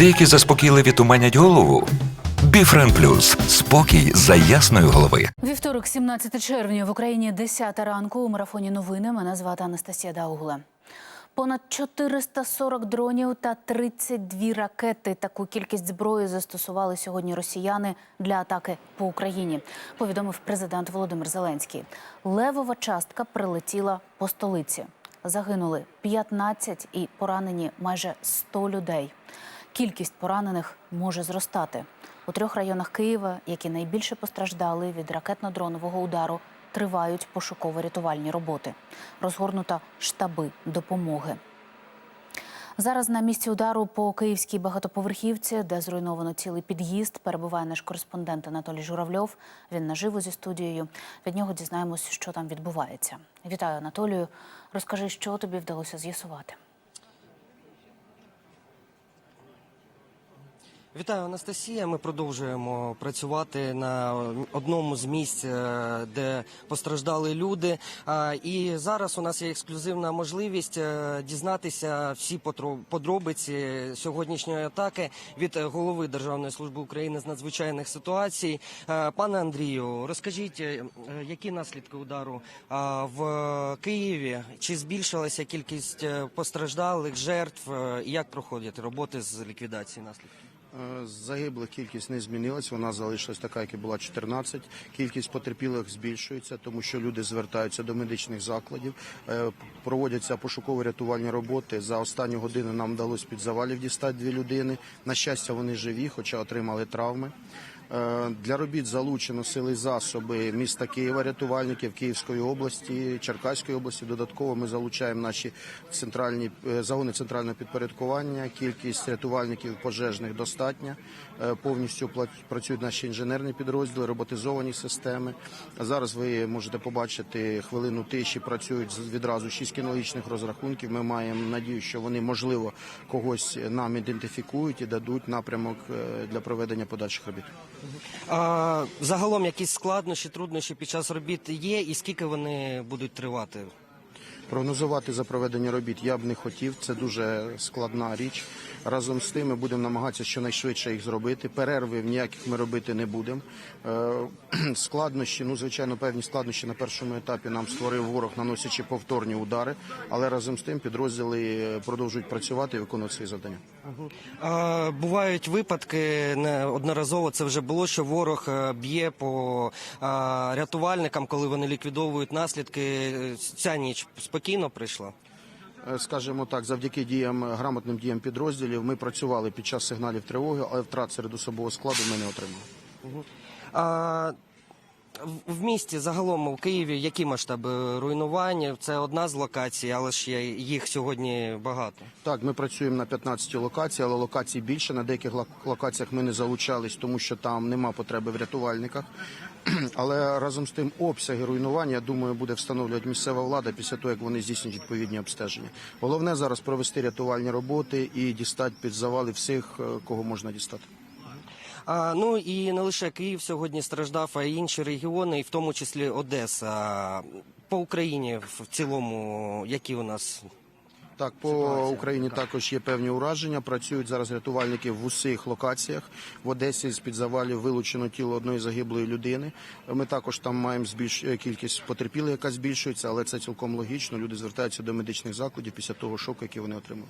Деякі заспокійливі туманять голову. Біфрен Плюс спокій за ясної голови. Вівторок, 17 червня, в Україні 10 ранку у марафоні новини. Мене звати Анастасія Даугла. Понад 440 дронів та 32 ракети. Таку кількість зброї застосували сьогодні росіяни для атаки по Україні. Повідомив президент Володимир Зеленський. Левова частка прилетіла по столиці. Загинули 15 і поранені майже 100 людей. Кількість поранених може зростати. У трьох районах Києва, які найбільше постраждали від ракетно-дронового удару, тривають пошуково-рятувальні роботи. Розгорнуто штаби допомоги. Зараз на місці удару по київській багатоповерхівці, де зруйновано цілий під'їзд, перебуває наш кореспондент Анатолій Журавльов. Він наживо зі студією. Від нього дізнаємось, що там відбувається. Вітаю, Анатолію. Розкажи, що тобі вдалося з'ясувати. Вітаю, Анастасія. Ми продовжуємо працювати на одному з місць, е, де постраждали люди. І зараз у нас є ексклюзивна можливість е, дізнатися всі подробиці сьогоднішньої атаки від голови Державної служби України з надзвичайних ситуацій. Е, Пане Андрію, розкажіть, які наслідки удару в Києві? Чи збільшилася кількість постраждалих жертв? Як проходять роботи з ліквідації наслідків? Е, Загиблих кількість не змінилась, вона залишилась така, як і була 14. Кількість потерпілих збільшується, тому що люди звертаються до медичних закладів. Е, Проводяться пошуково-рятувальні роботи. За останню годину нам вдалося під завалів дістати дві людини. На щастя, вони живі, хоча отримали травми. Е, Для робіт залучено сили засоби міста Києва, рятувальників Київської області, Черкаської області. Додатково ми залучаємо наші центральні е, загони центрального підпорядкування. Кількість рятувальників пожежних достатня. Е, Повністю працюють наші інженерні підрозділи, роботизовані системи. Зараз ви можете побачити хвилину тиші. Працюють відразу шість кінологічних розрахунків. Ми маємо надію, що вони можливо когось нам ідентифікують і дадуть напрямок для проведення подальших робіт. А, загалом якісь складнощі, труднощі під час робіт є, і скільки вони будуть тривати? Прогнозувати за проведення робіт я б не хотів. Це дуже складна річ. Разом з тим ми будемо намагатися щонайшвидше їх зробити. Перерви ніяких ми робити не будемо. Е, Складнощі, ну звичайно, певні складнощі на першому етапі нам створив ворог, наносячи повторні удари. Але разом з тим підрозділи продовжують працювати і виконувати свої завдання. А, бувають випадки неодноразово. Це вже було, що ворог е, б'є по а, рятувальникам, коли вони ліквідовують наслідки. Е, Ця ніч спокійно прийшла. Е, Скажімо так, завдяки діям грамотним діям підрозділів ми працювали під час сигналів тривоги, але втрат серед особового складу ми не отримали. А, в- місті загалом у Києві які масштаби руйнувань? Це одна з локацій, але ж є- їх сьогодні багато. Так, ми працюємо на 15 локацій, але локацій більше. На деяких лок- локаціях ми не залучались, тому що там нема потреби в рятувальниках. Але разом з тим обсяги руйнування, я думаю, буде встановлювати місцева влада після того, як вони здійснять відповідні обстеження. Головне зараз провести рятувальні роботи і дістати під завали всіх, е, кого можна дістати. Ну і не лише Київ сьогодні страждав, а й інші регіони, і в тому числі Одеса. По Україні в цілому, які у нас Так, по Україні також є певні ураження. Працюють зараз рятувальники в усіх локаціях. В Одесі з під завалів вилучено тіло одної загиблої людини. Ми також там маємо збільш... е, кількість потерпілих, яка збільшується, але це цілком логічно. Люди звертаються до медичних закладів після того шоку, який вони отримали.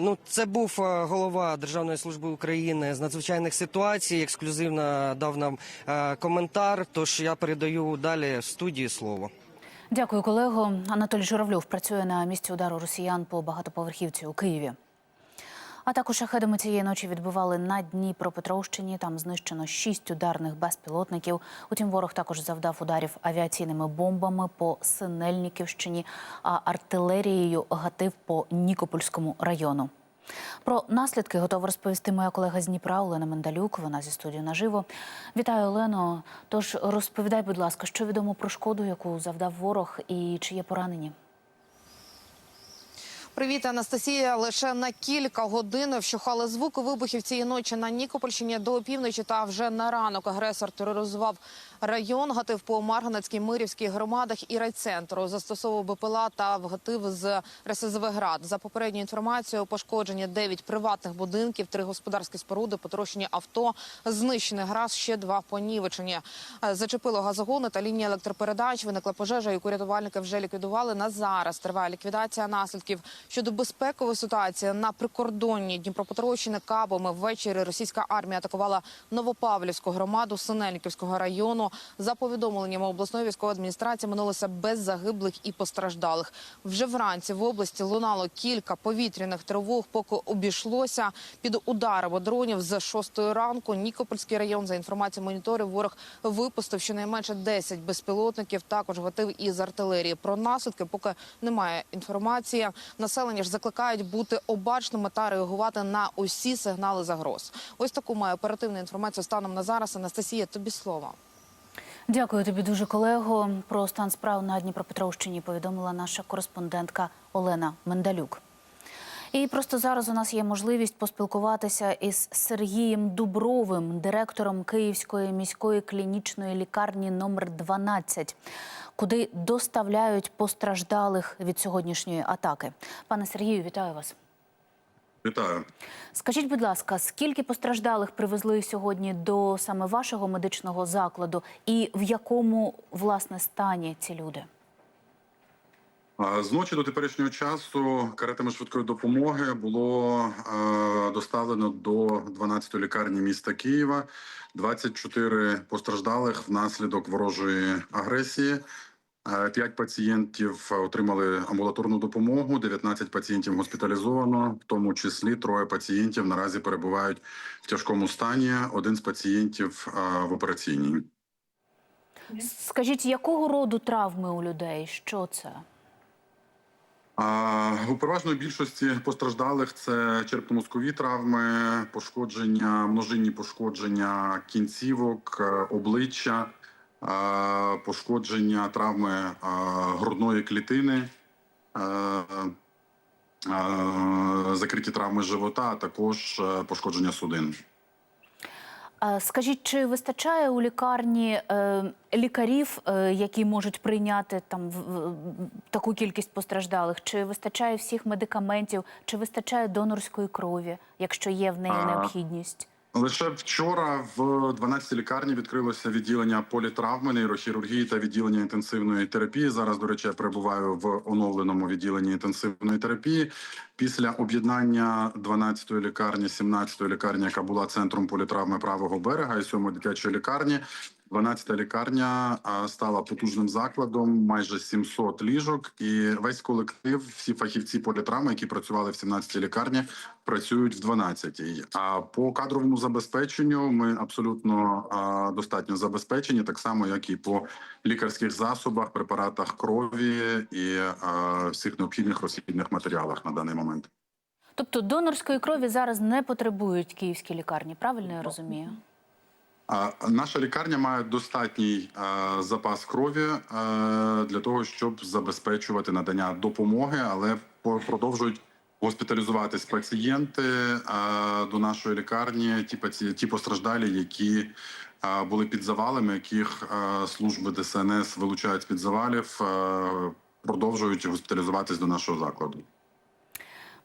Ну, це був голова Державної служби України з надзвичайних ситуацій. Ексклюзивно дав нам коментар. Тож я передаю далі студії слово. Дякую, колего. Анатолій Журавльов працює на місці удару росіян по багатоповерхівці у Києві. А також шахедами цієї ночі відбивали на Дніпропетровщині. Там знищено шість ударних безпілотників. Утім, ворог також завдав ударів авіаційними бомбами по Синельниківщині, а артилерією гатив по Нікопольському району. Про наслідки готова розповісти моя колега з Дніпра Олена Мендалюк. Вона зі студії наживо. Вітаю, Олено. Тож розповідай, будь ласка, що відомо про шкоду, яку завдав ворог, і чи є поранені? Привіт, Анастасія. Лише на кілька годин вщухали звуки вибухів цієї ночі на Нікопольщині до опівночі. Та вже на ранок агресор тероризував район, гатив по Марганецькій, Мирівській громадах і райцентру. Застосовував БПЛА та вгатив з РСЗВ «Град». За попередньою інформацією, пошкоджені 9 приватних будинків, 3 господарські споруди, потрощені авто, знищений граз, ще два понівечені. Зачепило газогони та лінії електропередач. Виникла пожежа, яку рятувальники вже ліквідували. На зараз триває ліквідація наслідків. Щодо безпекової ситуації на прикордонні Дніпропетровщини кабами ввечері російська армія атакувала Новопавлівську громаду Синельниківського району. За повідомленнями обласної військової адміністрації минулося без загиблих і постраждалих. Вже вранці в області лунало кілька повітряних тривог, поки обійшлося під ударами дронів з 6 ранку. Нікопольський район за інформацією моніторів ворог випустив щонайменше 10 безпілотників. Також готив із артилерії. Про наслідки поки немає інформації. Населення ж закликають бути обачними та реагувати на усі сигнали загроз. Ось таку має оперативну інформацію станом на зараз. Анастасія, тобі слово. Дякую тобі дуже, колего. Про стан справ на Дніпропетровщині повідомила наша кореспондентка Олена Мендалюк. І просто зараз у нас є можливість поспілкуватися із Сергієм Дубровим, директором Київської міської клінічної лікарні номер 12, куди доставляють постраждалих від сьогоднішньої атаки. Пане Сергію, вітаю вас. Вітаю. Скажіть, будь ласка, скільки постраждалих привезли сьогодні до саме вашого медичного закладу, і в якому власне стані ці люди? З ночі до теперішнього часу каретами швидкої допомоги було доставлено до 12-ї лікарні міста Києва 24 постраждалих внаслідок ворожої агресії. П'ять пацієнтів отримали амбулаторну допомогу, 19 пацієнтів госпіталізовано, в тому числі троє пацієнтів наразі перебувають в тяжкому стані. Один з пацієнтів в операційній. Скажіть, якого роду травми у людей? Що це? У переважної більшості постраждалих це черепно-мозкові травми, пошкодження, множинні пошкодження кінцівок, е, обличчя, е, пошкодження травми е, грудної клітини, закриті травми живота, а також пошкодження судин. Скажіть, чи вистачає у лікарні е, лікарів, е, які можуть прийняти там таку кількість постраждалих? Чи вистачає всіх медикаментів, чи вистачає донорської крові, якщо є в неї необхідність? Лише вчора в 12-й лікарні відкрилося відділення політравми, нейрохірургії та відділення інтенсивної терапії. Зараз, до речі, я перебуваю в оновленому відділенні інтенсивної терапії. Після об'єднання 12-ї лікарні, 17-ї лікарні, яка була центром політравми правого берега і 7-ї дитячої лікарні. 12-та лікарня стала потужним закладом, майже 700 ліжок, і весь колектив, всі фахівці політравми, які працювали в 17-й лікарні, працюють в 12-й. А по кадровому забезпеченню ми абсолютно достатньо забезпечені, так само як і по лікарських засобах, препаратах крові і всіх необхідних розхідних матеріалах на даний момент. Тобто донорської крові зараз не потребують київські лікарні, правильно я розумію? Наша лікарня має достатній е, запас крові е, для того, щоб забезпечувати надання допомоги, але продовжують госпіталізуватись пацієнти е, до нашої лікарні. Ті паці... ті постраждалі, які були під завалами, яких служби ДСНС вилучають з під завалів, продовжують госпіталізуватись до нашого закладу.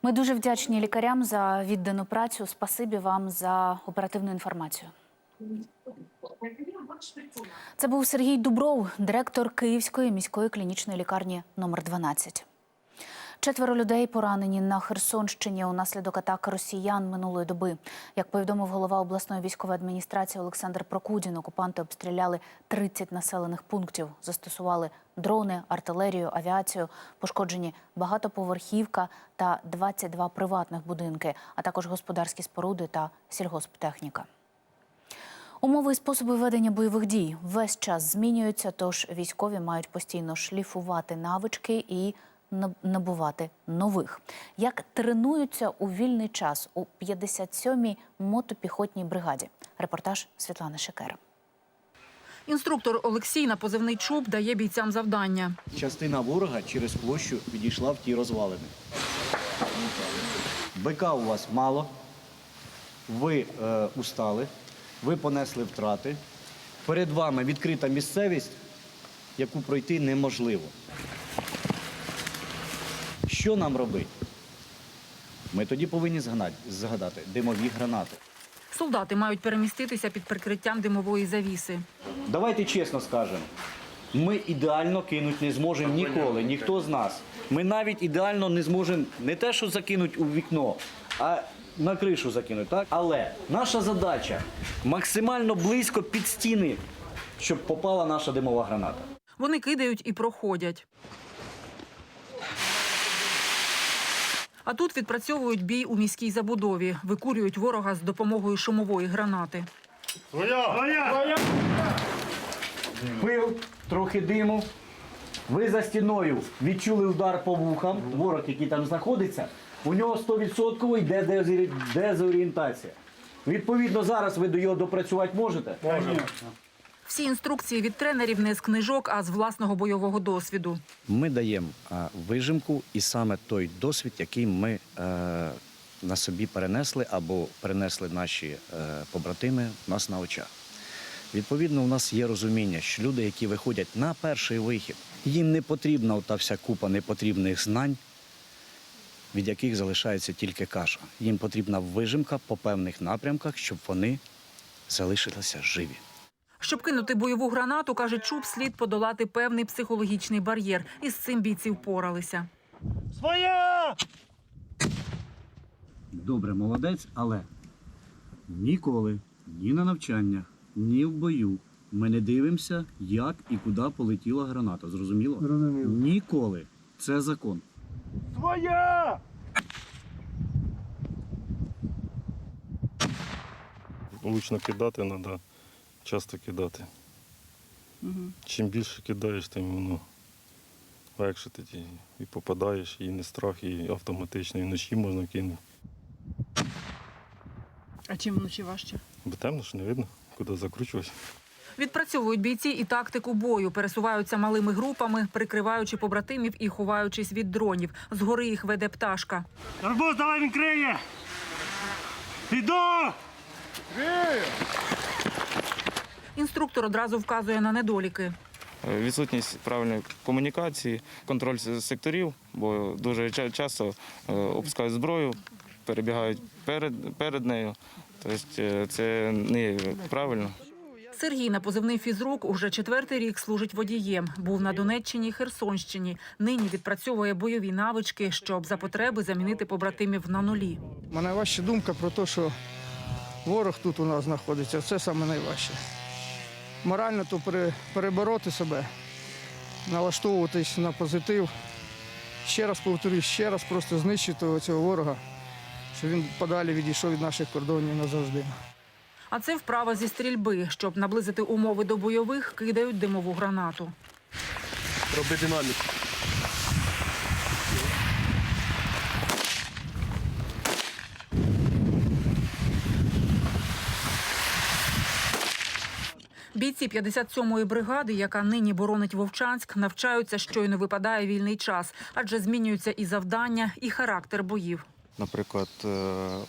Ми дуже вдячні лікарям за віддану працю. Спасибі вам за оперативну інформацію. Це був Сергій Дубров, директор Київської міської клінічної лікарні номер 12. Четверо людей поранені на Херсонщині унаслідок атаки росіян минулої доби. Як повідомив голова обласної військової адміністрації Олександр Прокудін, окупанти обстріляли 30 населених пунктів, застосували дрони, артилерію, авіацію, пошкоджені багатоповерхівка та 22 приватних будинки, а також господарські споруди та сільгосптехніка. Умови і способи ведення бойових дій весь час змінюються, тож військові мають постійно шліфувати навички і наб- набувати нових. Як тренуються у вільний час у 57-й мотопіхотній бригаді? Репортаж Світлани Шекера. Інструктор Олексій на позивний чуб дає бійцям завдання. Частина ворога через площу відійшла в ті розвалини. БК у вас мало, ви е, устали, ви понесли втрати. Перед вами відкрита місцевість, яку пройти неможливо. Що нам робити? Ми тоді повинні згадати, димові гранати. Солдати мають переміститися під прикриттям димової завіси. Давайте чесно скажемо. Ми ідеально кинути не зможемо ніколи, ніхто з нас. Ми навіть ідеально не зможемо не те, що закинути у вікно, а на кришу закинути. Так? Але наша задача максимально близько під стіни, щоб попала наша димова граната. Вони кидають і проходять. А тут відпрацьовують бій у міській забудові, викурюють ворога з допомогою шумової гранати. Пил, трохи диму. Ви за стіною відчули удар по вухам. Ворог, який там знаходиться, у нього 100% йде дезорі- дезорієнтація. Відповідно, зараз ви до його допрацювати можете? Можемо. Всі інструкції від тренерів не з книжок, а з власного бойового досвіду. Ми даємо а, вижимку і саме той досвід, який ми е, на собі перенесли або перенесли наші е, побратими у нас на очах. Відповідно, у нас є розуміння, що люди, які виходять на перший вихід, їм не потрібна та вся купа непотрібних знань, від яких залишається тільки каша. Їм потрібна вижимка по певних напрямках, щоб вони залишилися живі. Щоб кинути бойову гранату, каже Чуб, слід подолати певний психологічний бар'єр. І з цим бійці впоралися. Своя! Добре, молодець, але ніколи, ні на навчаннях, ні в бою ми не дивимося, як і куди полетіла граната. Зрозуміло? Зрозуміло. Ніколи. Це закон. Влучно кидати треба, часто кидати. Чим більше кидаєш, тим воно легше тоді. І попадаєш, і не страх, і автоматично, і вночі можна кинути. А чим вночі важче? Бо темно ж не видно, куди закручуватися. Відпрацьовують бійці і тактику бою, пересуваються малими групами, прикриваючи побратимів і ховаючись від дронів. Згори їх веде пташка. Арбуз, давай він криє! Іду! Інструктор одразу вказує на недоліки. Відсутність правильної комунікації, контроль секторів, бо дуже часто е, опускають зброю, перебігають перед, перед нею. Тобто е, це не правильно. Сергій на позивний фізрук уже четвертий рік служить водієм. Був на Донеччині і Херсонщині. Нині відпрацьовує бойові навички, щоб за потреби замінити побратимів на нулі. Мене важча думка про те, що ворог тут у нас знаходиться. Це саме найважче. Морально то перебороти себе, налаштовуватись на позитив. Ще раз повторюю, ще раз просто знищити цього ворога, щоб він подалі відійшов від наших кордонів назавжди. А це вправа зі стрільби. Щоб наблизити умови до бойових, кидають димову гранату. Роби динаміку. Бійці 57-ї бригади, яка нині боронить Вовчанськ, навчаються, щойно випадає вільний час, адже змінюються і завдання, і характер боїв. Наприклад, е,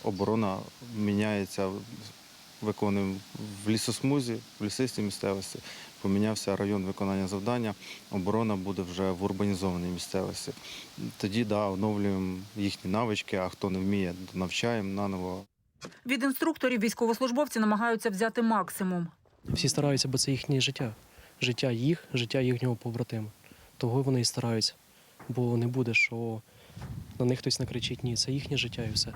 оборона міняється, виконуємо в лісосмузі, в лісистій місцевості. Помінявся район виконання завдання, оборона буде вже в урбанізованій місцевості. Тоді да, оновлюємо їхні навички, а хто не вміє, навчаємо наново. Від інструкторів військовослужбовці намагаються взяти максимум. Всі стараються, бо це їхнє життя. Життя їх, життя їхнього побратима. Того вони і стараються. Бо не буде, що на них хтось накричить. Ні, це їхнє життя і все.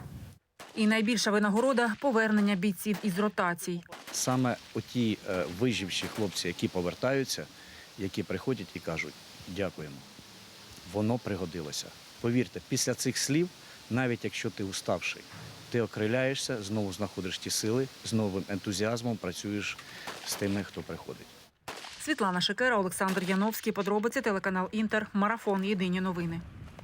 І найбільша винагорода повернення бійців із ротацій. Саме оті е, виживші хлопці, які повертаються, які приходять і кажуть дякуємо. Воно пригодилося. Повірте, після цих слів, навіть якщо ти уставший, ти окриляєшся, знову знаходиш ті сили, з новим ентузіазмом працюєш з тими, хто приходить. Світлана Шикера, Олександр Яновський. Подробиці телеканал Інтер. Марафон. Єдині новини.